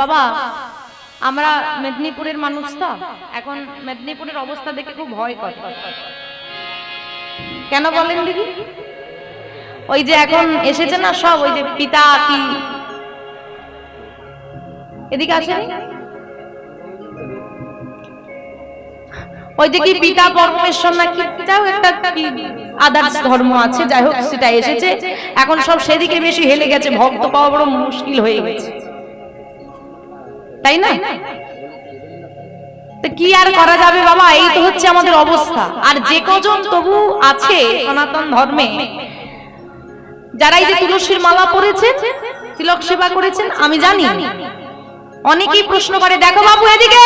বাবা, আমরা মেদিনীপুরের মানুষ তো। এখন মেদিনীপুরের অবস্থা দেখে খুব ভয় করে। কেন বলেন দিদি? ওই যে এখন এসেছে না সব, ওই যে পিতা কি এদিকে আছে ওই যে কি পিতা পরমেশ্বর না কি? যাও একটা আদার্স ধর্ম আছে, যাই হোক, সেটা এসেছে। এখন সব সেদিকে বেশি হেলে গেছে, ভক্ত পাওয়া বড় মুশকিল হয়ে গেছে। তাই না? তো কি আর করা যাবে বাবা? এই তো হচ্ছে আমাদের অবস্থা। আর যে কজন তবু আছে সনাতন ধর্মে যারা এই যে তুলসীর মালা পরেছে তিলক সেবা করেছেন আমি জানি। অনেকেই প্রশ্ন করে দেখো বাবু এদিকে!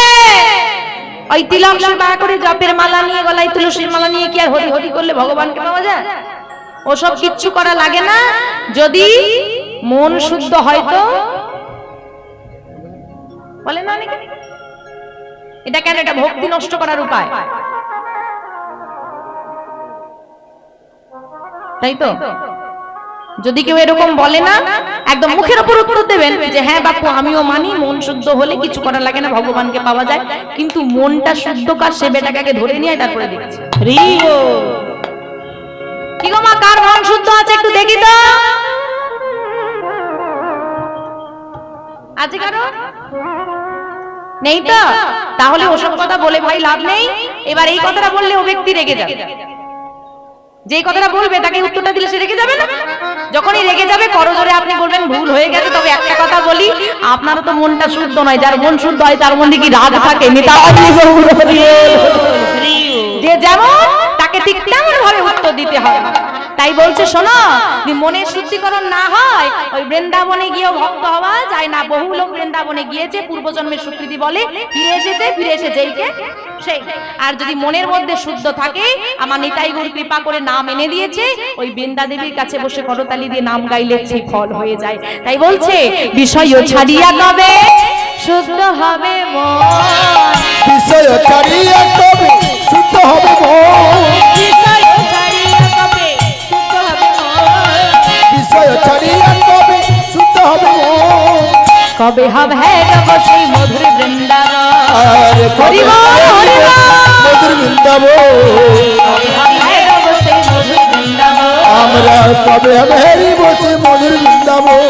ওই তিলক সেবা করে জপের মালা নিয়ে গলায় তুলসীর মালা নিয়ে কি আর হরি হরি করলে ভগবানকে পাওয়া যায়? ওসব কিচ্ছু করা লাগে না। যদি মন শুদ্ধ হয় তো বলে না অনেকে। এটা কেন? এটা ভক্তি নষ্ট করার উপায়। তাই তো? যদি কেউ এরকম বলে না একদম মুখের উপর উত্তর দেবেন যে হ্যাঁ বাপু আমিও মানি মন শুদ্ধ হলে কিছু করা লাগে না ভগবানকে পাওয়া যায়। কিন্তু মনটা শুদ্ধ কার? সে বেটাকে ধরে নিয়ে তারপরে দিচ্ছে কি গো মা কার মন শুদ্ধ আছে একটু দেখি তো? আছে কারও? নেই তো? তাহলে ওসব কথা বলে ভাই লাভ নেই? এবার এই কথাটা বললে ও ব্যক্তি রেগে যাবে। যে কথাটা বলবে তাকে উত্তরটা দিলে সে রেগে যাবে না? যখনই রেগে যাবে করজোরে আপনি বলবেন ভুল হয়ে গেছে। তবে একটা কথা বলি আপনারও তো মনটা শুদ্ধ নয়। যার মন শুদ্ধ হয় তার মধ্যে কি রাগ থাকে। যে যেমন তাকে ঠিক তেমন ভাবে উত্তর দিতে হয়। তাই বলছে, শোনো মনের শুদ্ধিকরণ না হয়, ওই বৃন্দাবনে গিয়েও ভক্ত হওয়া যায় না। বহু লোক বৃন্দাবনে গিয়েছে পূর্বজন্মের স্বীকৃতি বলে, ফিরে এসেছে ফিরে এসেছে এই কে সেই। আর যদি মনের মধ্যে শুদ্ধ থাকে, আমার নিতাই গুরু কৃপা করে নাম এনে দিয়েছে, ওই বৃন্দা দেবীর কাছে বসে করতালি দিয়ে নাম গাইলে সেই ফল হয়ে যায়। তাই বলছে, বিষয় ছাড়িয়া তবে শুদ্ধ হবে মন। বিষয় ছাড়িয়া তবে শুদ্ধ হবে মন। বিষয় ছাড়িয়া তবে শুদ্ধ হবে। কবে হবে গব সেই মধুর বৃন্দাবন? হরি হরি। মধুর বৃন্দাবন? কবে আমরা কবে হবে বসে মধুর বৃন্দাবন?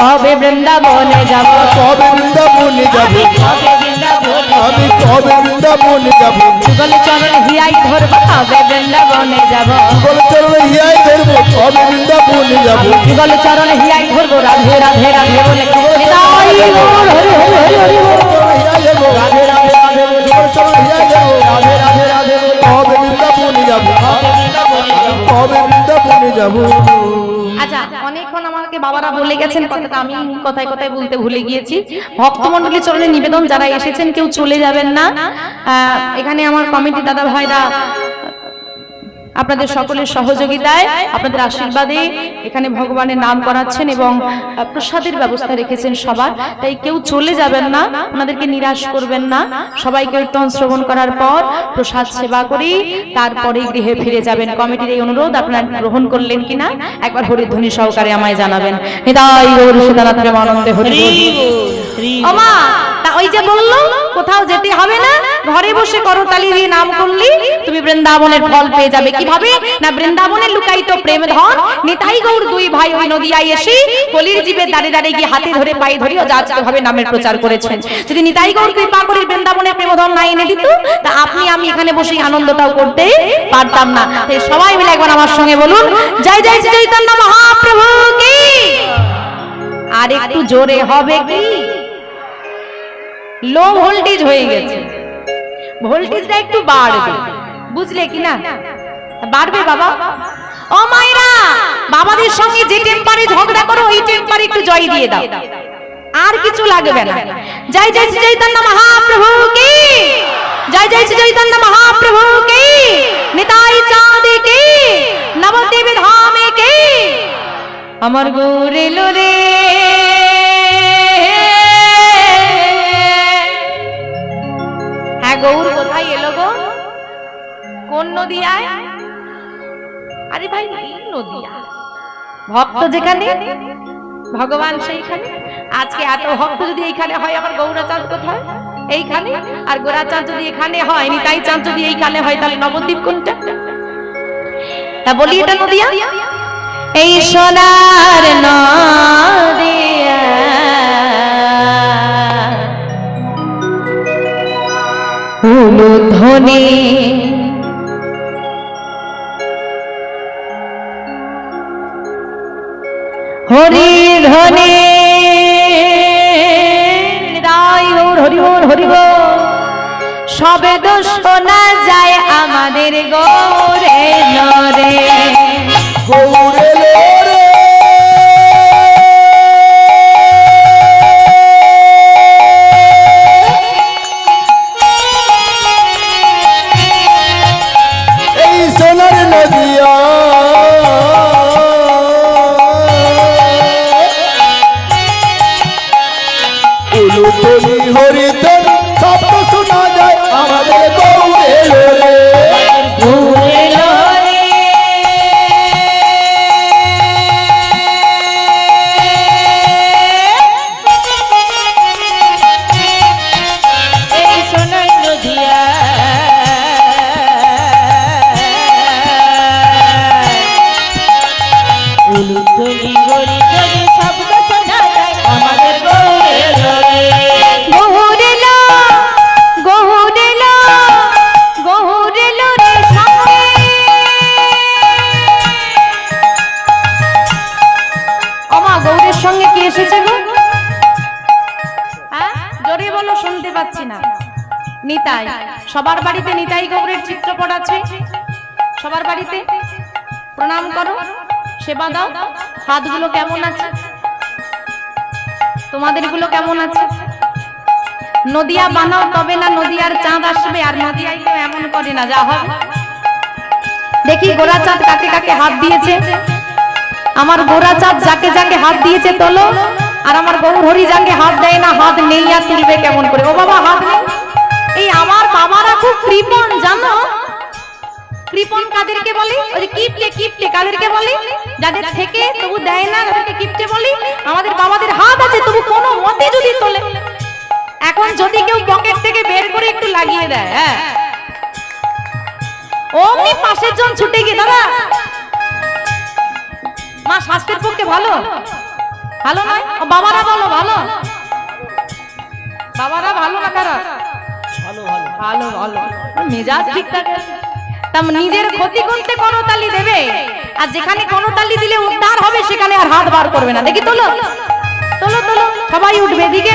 কবে বৃন্দাবনে যাব? কবে বৃন্দাবনে যাব? আমি কবে বৃন্দাবনে যাব? যুগল চরণ হিয়াই ধরব কবে বৃন্দাবনে যাব? বলে যুগল চরণ হিয়াই ধরব রাধে রাধে রাধে বলে আচ্ছা অনেকক্ষণ আমাকে বাবারা বলে গেছেন কথাটা আমি কথায় কথায় বলতে ভুলে গিয়েছি। ভক্তমন্ডলী চরণে নিবেদন যারা এসেছেন কেউ চলে যাবেন না। আহ, এখানে আমার কমিটি দাদা ভাইরা আপনাদের সকলের সহযোগিতায় আপনাদের আশীর্বাদে এখানে ভগবানের নাম করাচ্ছেন এবং প্রসাদের ব্যবস্থা রেখেছেন সবার। তাই কেউ চলে যাবেন না ওনাদেরকে নিরাশ করবেন না। সবাই কীর্তন শ্রবণ করার পর প্রসাদ সেবা করি তারপরে গৃহে ফিরে যাবেন। কমিটির এই অনুরোধ আপনারা গ্রহণ করলেন কিনা? একবার হরিধ্বনি সহকারে আমায় জানাবেন। নিতাই গৌর সীতানাথ আনন্দে হরি ওমা ওই যে বলল কোথাও যেতে হবে না? ঘরে বসে করতালি দিয়ে নাম করলি বৃন্দাবনের ফল পেয়ে যাবে কীভাবে? না বৃন্দাবনের লুকায়িত প্রেম ধন নিতাই গৌর দুই ভাই ওই নদিয়ায় এসে কলির জীবে দাঁড়িয়ে দাঁড়িয়ে গিয়ে হাতে ধরে পায়ে ধরে যাচতে হবে নামের প্রচার করেছেন। যদি নিতাই গৌর কৃপা করে বৃন্দাবনের প্রেম ধন না এনে দিত, তা আপনি আমি এখানে বসে আনন্দটাও করতে পারতাম না। সবাই মিলে একবার আমার সঙ্গে বলুন, জয় জয় শ্রী চৈতন্য মহাপ্রভু কি আর একটু জোরে হবে কি? লো ভোল্টেজ হয়ে গেছে। ভোল্টেজটা একটু বাড়বে। বুঝলে কি না? বাড়বে বাবা। ও মায়েরা, বাবাদের সঙ্গে যে টেম্পারে ঝগড়া করো, ওই টেম্পারে একটু জয় দিয়ে দাও। আর কিছু লাগবে না। জয় জয় শ্রী চৈতন্য মহাপ্রভু কি? জয় জয় শ্রী চৈতন্য মহাপ্রভু কি? নিতাই চাঁদ কি? নবদ্বীপ ধামে কি? আমার গোরে লোরে হ্যাঁ গৌর কোথায় এলো গো? কোন নদিয়ায়? আরে ভাই নদিয়া। ভক্ত যেখানে ভগবান সেইখানে। আজকে এত ভক্ত যদি এইখানে হয় আমার গৌরাচাঁদ কোথায়? এইখানে? আর গোরাচাঁদ যদি এখানে হয় নিতাই চাঁদ যদি এইখানে হয় তাহলে নবদ্বীপ কোনটা? তা বলি এটা নদিয়া? এই সোনার নদিয়া। ধ্বনি হরি ধনে হরি বল হরি বল। সবে তো শোনা যায় আমাদের গৌরে নরে। গৌরে শুনতে পাচ্ছি না। নিতাই, সবার বাড়িতে নিতাই গৌরের চিত্রপট আছে? সবার বাড়িতে? প্রণাম করো, সেবা দাও। হাতগুলো কেমন আছে? তোমাদেরগুলো কেমন আছে? নদিয়া বানাও, তবে না নদিয়ার চাঁদ আসবে, আর নদিয়াই কেউ এমন করে না, যা হবে। দেখি গোরা চাঁদ কাকে কাকে হাত দিয়েছে। আমার গোরা চাঁদ যাকে যাকে হাত দিয়েছে, তোলো। আর আমার গৌরহরি যাকে হাত দেয় না, হাত নেই আর তুলবে কেমন করে? ও বাবা, হাত নেই। এই আমার বাবারা খুব কৃপণ, জানো? কৃপণ কাদেরকে বলে? ওই যে কিপটে কিপটে কাদেরকে বলে? যাদের থেকে তবু দেয় না, তাদেরকে কিপটে বলি? আমাদের বাবাদের হাত আছে, তবু কোনো মতে যদি তোলে। এখন যদি কেউ পকেট থেকে বের করে একটু লাগিয়ে দেয় হ্যাঁ। অমনি পাশের জন ছুটে গিয়ে, দাদা। মা, স্বাস্থ্যের পক্ষে ভালো? ভালো নয়? ও বাবারা বলো ভালো? বাবারা ভালো না খারাপ? ভালো ভালো। ভালো মেজাজ ঠিক থাকে। তা নিজের ক্ষতি করতে তালি দেবে। আর যেখানে কোন তালি দিলে উদ্ধার হবে সেখানে আর হাত বার করবে না। দেখি তোলো। তোলো তোলো। সবাই উঠবে এদিকে।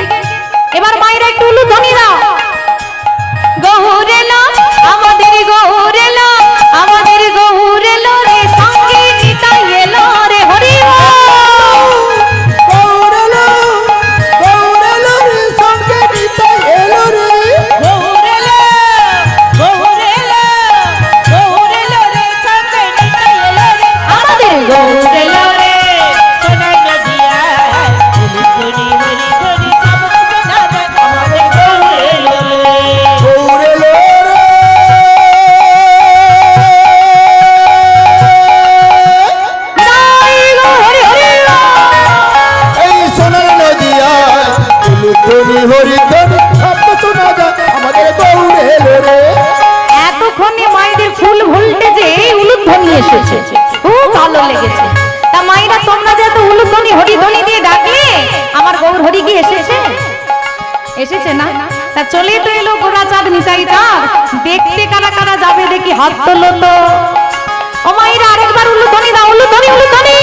হরি এসেছে? এসেছে না? তা চলে তো এলো গোড়া চাঁদ নিতাই চাঁদ দেখতে কারা কারা যাবে দেখি হাত তোলো তো। ও মাইরা আরেকবার উলুধ্বনি দাও উল্লু উলুধ্বনি